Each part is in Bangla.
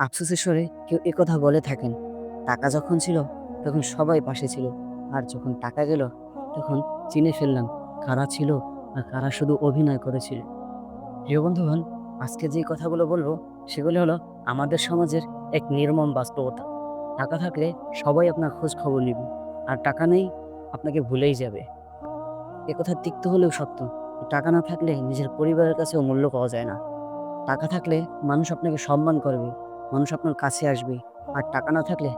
আফসোসের স্বরে কেউ একথা বলে থাকেন। টাকা যখন ছিল, তখন সবাই পাশে ছিল। আর যখন টাকা গেল, তখন চিনে ফেললাম কারা ছিল আর কারা শুধু অভিনয় করেছিল। প্রিয় বন্ধুগণ, আজকে যে কথাগুলো বলব, সেগুলো হলো আমাদের সমাজের এক নির্মম বাস্তবতা। টাকা থাকলে সবাই আপনার খোঁজ খবর নেবে, আর টাকা নেই, আপনাকে ভুলেই যাবে। একথা তিক্ত হলেও সত্য, টাকা না থাকলে নিজের পরিবারের কাছেও মূল্য পাওয়া যায় না। টাকা থাকলে মানুষ আপনাকে সম্মান করবে মানুষ আপনার কাছে আসবে। আর টাকা না থাকলে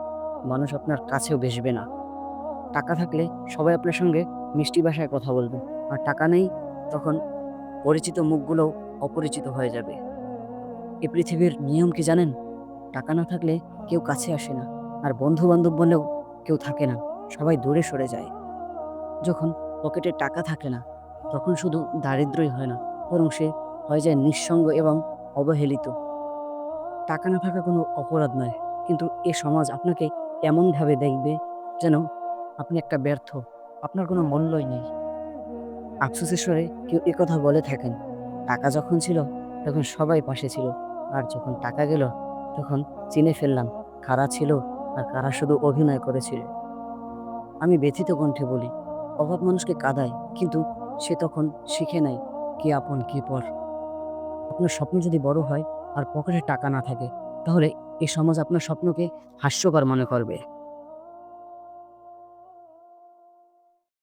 মানুষ আপনার কাছেও বেসবে না। টাকা থাকলে সবাই আপনার সঙ্গে মিষ্টি ভাষায় কথা বলবে। আর টাকা নেই, তখন পরিচিত মুখগুলোও অপরিচিত হয়ে যাবে। এ পৃথিবীর নিয়ম কি জানেন? টাকা না থাকলে কেউ কাছে আসে না। আর বন্ধু বান্ধব বলেও কেউ থাকে না। সবাই দূরে সরে যায়। যখন পকেটে টাকা থাকে না, তখন শুধু দারিদ্রই হয় না। বরং সে হয়ে যায় নিঃসঙ্গ এবং অবহেলিত। টাকা না থাকা কোনো অপরাধ নয়। কিন্তু এ সমাজ আপনাকে এমনভাবে দেখবে যেন আপনি একটা ব্যর্থ। আপনার কোনো মূল্যই নেই। আফসোসের স্বরে কেউ কথা বলে থাকেন। টাকা যখন ছিল, তখন সবাই পাশে ছিল। আর যখন টাকা গেল, তখন চিনে ফেললাম কারা ছিল আর কারা শুধু অভিনয় করেছিল। আমি ব্যথিত কণ্ঠে বলি, অভাব মানুষকে কাঁদায়, কিন্তু সে তখন শিখে নেয় কি আপন, কি পর। আপনার স্বপ্ন যদি বড় হয় আর পকেটে টাকা না থাকে তাহলে এই সমাজ আপনার স্বপ্নকে হাস্যকর মনে করবে।